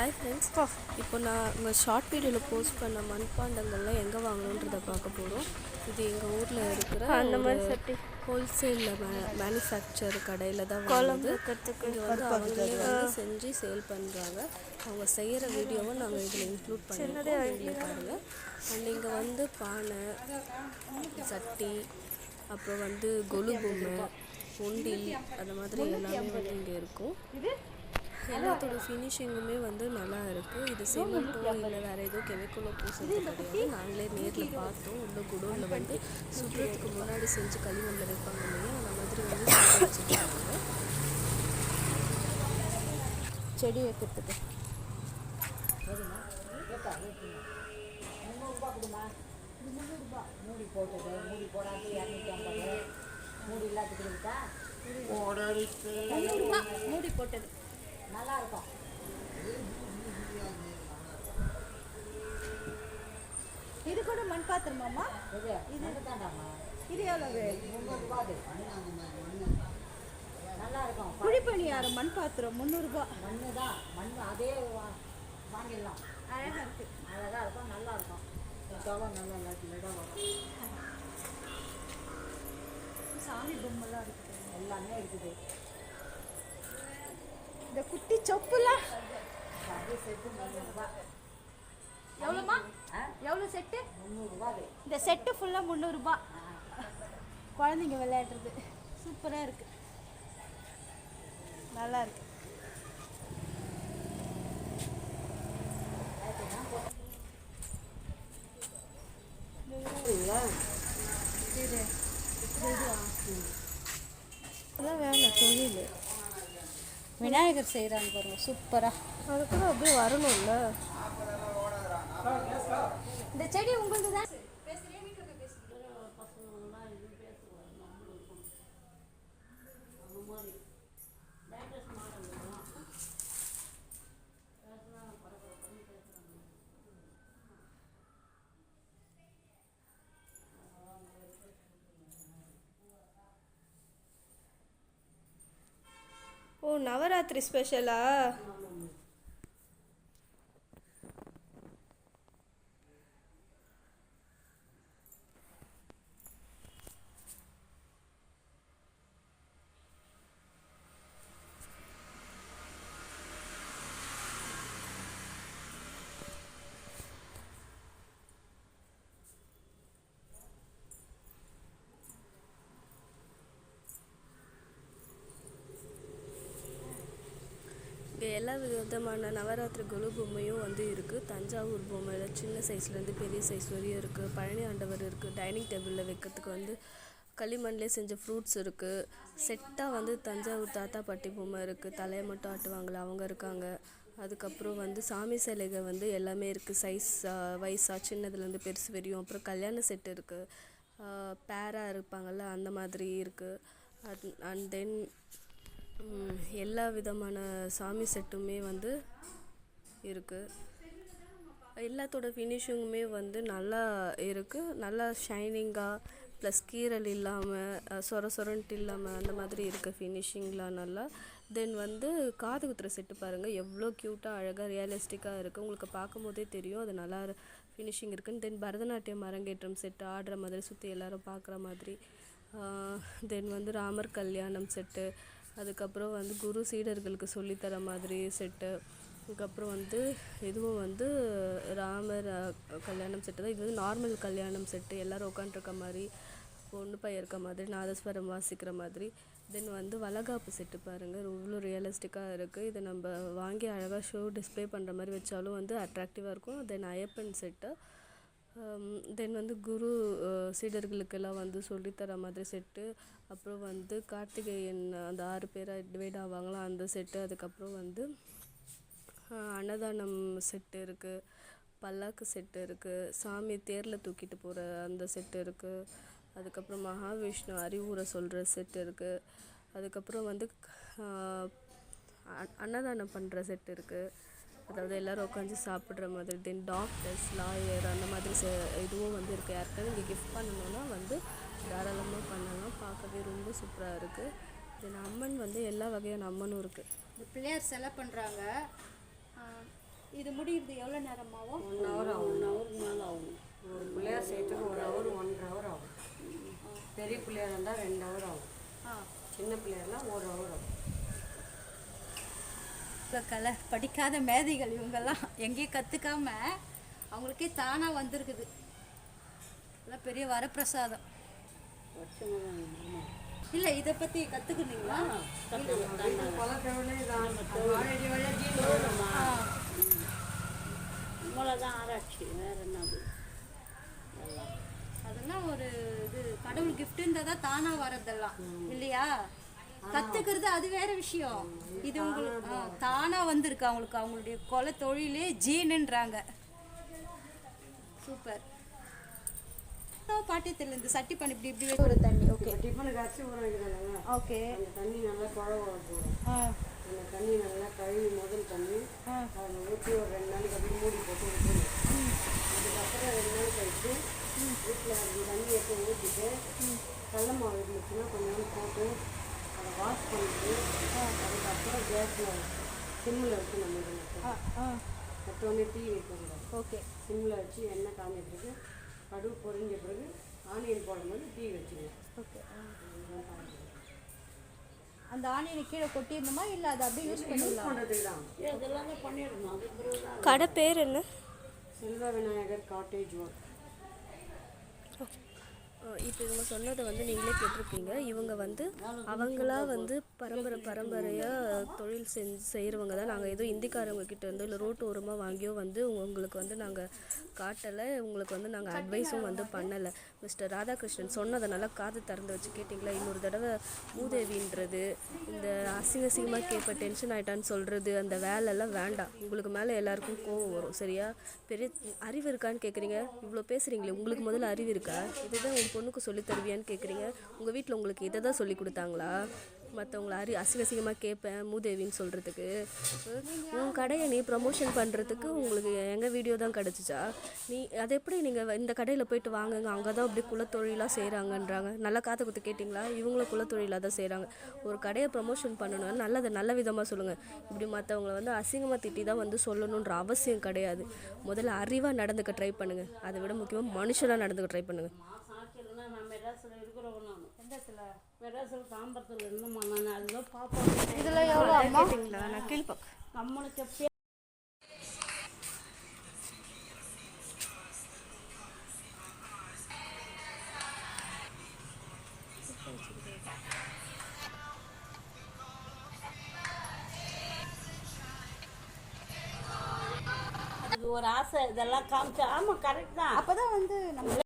Hi friends இப்போ நான் உங்கள் ஷார்ட் வீடியோவில் போஸ்ட் பண்ண மண்பாண்டங்கள்லாம் எங்கே வாங்கணுன்றதை பார்க்க போகிறோம் இது எங்கள் ஊரில் இருக்கிற அந்த மாதிரி சட்டி. ஹோல்சேலில் மே மேனுஃபேக்சர் கடையில் தான் வாங்குது இது வந்து அவங்களே வந்து செஞ்சு சேல் பண்ணுறாங்க அவங்க செய்கிற வீடியோவை நாங்கள் இதில் இன்க்ளூட் நீங்களே பாருங்கள் அண்ட் இங்கே வந்து பானை சட்டி அப்புறம் வந்து கொலு பொம்மை உண்டில் அந்த மாதிரி எல்லாமே வந்து இங்கே இருக்கும். எல்லாத்தோட ஃபினிஷிங்குமே வந்து நல்லா இருக்குது இது சிமெண்ட்டோ இல்லை வேறு எதுவும் கெமிக்கலோ பூசுறது கிடையாது. நாங்களே நேரில் பார்த்தோம். உள்ள குடோனில் வந்து சுற்றுறதுக்கு முன்னாடி செஞ்சு களிமண்ணில் வைப்பாங்க இல்லையா? அந்த மாதிரி வந்து வச்சுருக்காங்க. செடி வைக்கிறதுக்கு. மூடி போட்டது. இது கூட மண் பாத்திரமாமா இது இது எவ்வளவு? குழிப்பணியாரம் மண் பாத்திரம் முந்நூறுபா. மண்ணு தான் மண் அதே வாங்கிடலாம். அழகா இருக்கு. அழகாக இருக்கும் நல்லா இருக்கும் நல்லா சாமி பொம்மைலாம் இருக்கு. எல்லாமே இருக்குது. இந்த குட்டி சொப்புலாம் எவ்வளோமா எவ்வளோ செட்டு? இந்த செட்டு ஃபுல்லாக முந்நூறுரூபா குழந்தைங்க விளையாடுறது. சூப்பராக இருக்கு. நல்லா இருக்கு. அதான் வேலை தொழில். விநாயகர் செய்கிறாங்க பாருங்க சூப்பராக அது கூட அப்படியே வரணும்ல. இந்த செடி உங்களுது தான் நவராத்திரி ஸ்பெஷலா இங்கே எல்லா விதமான நவராத்திரி குலு பொம்மையும் வந்து இருக்குது தஞ்சாவூர் பொம்மையில் சின்ன சைஸ்லேருந்து பெரிய சைஸ் வரையும் இருக்குது பழனி ஆண்டவர் இருக்குது டைனிங் டேபிளில் வைக்கிறதுக்கு வந்து களிமண்லேயே செஞ்ச ஃப்ரூட்ஸ் இருக்குது செட்டாக வந்து தஞ்சாவூர் தாத்தா பாட்டி பொம்மை இருக்குது தலையை மட்டும் ஆட்டுவாங்களே அவங்க இருக்காங்க. அதுக்கப்புறம் வந்து சாமி சிலைகள் வந்து எல்லாமே இருக்குது சைஸ் வயசாக சின்னதுலேருந்து பெருசு வரையும். அப்புறம் கல்யாண செட்டு இருக்குது பேராக இருப்பாங்கள்ல அந்த மாதிரி இருக்குது அண்ட் தென் எல்லா விதமான சாமி செட்டுமே வந்து இருக்குது எல்லாத்தோட ஃபினிஷிங்குமே வந்து நல்லா இருக்குது நல்லா ஷைனிங்காக ப்ளஸ் கீரல் இல்லாமல் சொர சொரன்ட்டு இல்லாமல் அந்த மாதிரி இருக்குது ஃபினிஷிங்லாம் நல்லா. தென் வந்து காது குத்துற செட்டு பாருங்கள் எவ்வளோ க்யூட்டாக அழகாக ரியலிஸ்டிக்காக இருக்குது உங்களுக்கு பார்க்கும் போதே தெரியும் அது நல்லா ஃபினிஷிங் இருக்குன்னு. தென் பரதநாட்டியம் அரங்கேற்றம் செட்டு ஆடுற மாதிரி சுற்றி எல்லாரும் பார்க்குற மாதிரி. தென் வந்து ராமர் கல்யாணம் செட்டு அதுக்கப்புறம் வந்து குரு சீடர்களுக்கு சொல்லித்தர மாதிரி செட்டு. அதுக்கப்புறம் வந்து இதுவும் வந்து ராமர் கல்யாணம் செட்டு தான். இது வந்து நார்மல் கல்யாணம் செட்டு. எல்லோரும் உட்காண்ட்ருக்க மாதிரி பொண்ணு பையன் இருக்க மாதிரி நாதஸ்வரம் வாசிக்கிற மாதிரி. தென் வந்து வளகாப்பு செட்டு பாருங்கள் இவ்வளோ ரியலிஸ்டிக்காக இருக்குது இதை நம்ம வாங்கி அழகாக ஷோ டிஸ்ப்ளே பண்ணுற மாதிரி வச்சாலும் வந்து அட்ராக்டிவாக இருக்கும். தென் ஐயப்பன் செட்டு தென் வந்து குரு சீடர்களுக்கெல்லாம் வந்து சொல்லித்தர மாதிரி செட்டு அப்புறம் வந்து கார்த்திகேயன் அந்த ஆறு பேராக டிவைட் ஆவாங்களா அந்த செட்டு அதுக்கப்புறம் வந்து அன்னதானம் செட்டு இருக்குது பல்லாக்கு செட்டு இருக்குது சாமி தேரில் தூக்கிட்டு போகிற அந்த செட்டு இருக்குது அதுக்கப்புறம் மகாவிஷ்ணு அறிவுரை சொல்கிற செட்டு இருக்குது அதுக்கப்புறம் வந்து அன்னதானம் பண்ணுற செட்டு இருக்குது அதாவது எல்லோரும் உட்காந்து சாப்பிட்ற மாதிரி தென் டாக்டர்ஸ் லாயர் அந்த மாதிரி செ இதுவும் வந்து இருக்குது யாருக்காவது இங்கே கிஃப்ட் பண்ணணும்னா வந்து தாராளமாக பண்ணலாம். பார்க்கவே ரொம்ப சூப்பராக இருக்குது தென் அம்மன் வந்து எல்லா வகையான அம்மனும் இருக்குது இந்த பிள்ளையார் சிலை பண்ணுறாங்க முடியுது. எவ்வளோ நேரம் ஆகும்? ஒன் ஹவர் ஆகும். ஒன் ஹவருக்கு மேலே ஆகும். ஒரு பிள்ளையார் செய்யறதுக்கு ஒரு ஹவர் ஒன்றரை ஹவர் ஆகும். பெரிய பிள்ளையார் இருந்தால் ரெண்டு ஹவர் ஆகும். சின்ன பிள்ளையார்லாம் ஒரு ஹவர் ஆகும். இவ்வளோ கலை படிக்காத மேதைகள் இவங்கெல்லாம் எங்கேயும் கற்றுக்காம அவங்களுக்கே தானாக வந்திருக்குது. இதெல்லாம் பெரிய வரப்பிரசாதம். இல்லை இதை பற்றி கற்றுக்குனீங்களா இவ்வளோதான் ஆராய்ச்சி வேற என்னது அதெல்லாம் ஒரு இது கடவுள் கிஃப்ட்ன்றதா தானா வரதெல்லாம் இல்லையா? கத்துக்கிறது அது வேற விஷயம். இது உங்களுக்கு தானா வந்திருக்கு அவங்களுக்கு. அவங்களுடைய கொலை தொழிலே ஜீனுன்றாங்க. சூப்பர். பாட்டி தெரியல இந்த சட்டி பண்ணி இப்படி இப்படி ஒரு தண்ணி ஓகே. டிஃபனுக்கு அரிசி ஊற வைக்கிறாங்க ஓகே. அந்த தண்ணி நல்லா குழ போடும் அந்த தண்ணி நல்லா கழுவி முதல் தண்ணி அதில் ஊற்றி ஒரு ரெண்டு நாளைக்கு அப்படியே மூடி போட்டு விட்டுருணும் அதுக்கப்புறம் ரெண்டு நாள் கழிச்சு வீட்டில் அந்த தண்ணி எடுத்து ஊற்றிட்டு கடல மாவு இருந்துச்சுன்னா கொஞ்சம் போட்டு அதை வாஷ் பண்ணிட்டு அதுக்கப்புறம் கேஸில் சிம்மில் வச்சு நம்ம மற்றொன்னே தீ வைக்கக்கூடாது ஓகே சிம்மில் வச்சு எண்ணெய் காஞ்ச பிறகு கடுகு பொரிஞ்ச பிறகு ஆனியன் போடும்போது தீ வச்சுக்கணும் ஓகே அந்த ஆனியனை கீழே கொட்டிடணுமா இல்லை அதை அப்படியே யூஸ் பண்ணிடலாம் கடை பேர் என்ன? செல்வ விநாயகர் காட்டேஜ் ஒர்க் இப்போ இவங்க சொன்னதை வந்து நீங்களே கேட்டிருப்பீங்க இவங்க வந்து அவங்களா வந்து பரம்பரை பரம்பரையாக தொழில் செஞ்சு செய்கிறவங்க தான். நாங்கள் எதுவும் இந்திக்காரவங்க கிட்டேருந்து இல்லை ரோட்டு ஓரமாக வாங்கியோ வந்து உங்களுக்கு வந்து நாங்கள் காட்டலை உங்களுக்கு வந்து நாங்கள் அட்வைஸும் வந்து பண்ணலை. மிஸ்டர் ராதாகிருஷ்ணன் சொன்னதை நல்லா காது திறந்து வச்சு கேட்டிங்களா இன்னொரு தடவை மூதேவின்றது இந்த அசிங்க அசிங்கமாக கேட்ப டென்ஷன் ஆயிட்டான்னு சொல்கிறது அந்த வேலைலாம் வேண்டாம். உங்களுக்கு மேலே எல்லாருக்கும் கோவம் வரும் சரியா? பெரிய அறிவு இருக்கான்னு கேட்குறீங்க இவ்வளோ பேசுகிறீங்களே உங்களுக்கு முதல்ல அறிவு இருக்கா? இதுதான் உங்கள் பொண்ணுக்கு சொல்லி தருவியான்னு கேட்குறீங்க உங்கள் வீட்டில் உங்களுக்கு இதை தான் சொல்லி கொடுத்தாங்களா? மற்றவங்கள அறி அசிங்கசிங்கமாக கேட்பேன் மூதேவின்னு சொல்கிறதுக்கு உன் கடையை நீ ப்ரமோஷன் பண்ணுறதுக்கு உங்களுக்கு எங்கள் வீடியோ தான் கிடச்சிச்சா? நீ அது எப்படி நீங்கள் இந்த கடையில் போயிட்டு வாங்குங்க அங்கே தான் அப்படி குலத்தொழிலாக செய்கிறாங்கன்றாங்க நல்லா காத்து குத்து கேட்டிங்களா? இவங்களும் குலத்தொழிலாக தான் செய்கிறாங்க ஒரு கடையை ப்ரமோஷன் பண்ணணும் நல்லதை நல்ல விதமாக சொல்லுங்கள் இப்படி மற்றவங்கள வந்து அசிங்கமாக திட்டி தான் வந்து சொல்லணுன்ற அவசியம் கிடையாது. முதல்ல அறிவாக நடந்துக்க ட்ரை பண்ணுங்கள் அதை விட முக்கியமாக மனுஷனாக நடந்துக்க ட்ரை பண்ணுங்கள் மெட்ராஸில் தாம்பரத்தில் இருந்தோம்மா நான்? அதில் பார்ப்போம் இதில் எவ்வளோ அம்மா? நான் கீழ்பக்கம் நம்மளுக்கு எப்பயே அது ஒரு ஆசை. இதெல்லாம் காமிச்சா ஆமாம் கரெக்ட் தான். அப்போ தான் வந்து நம்ம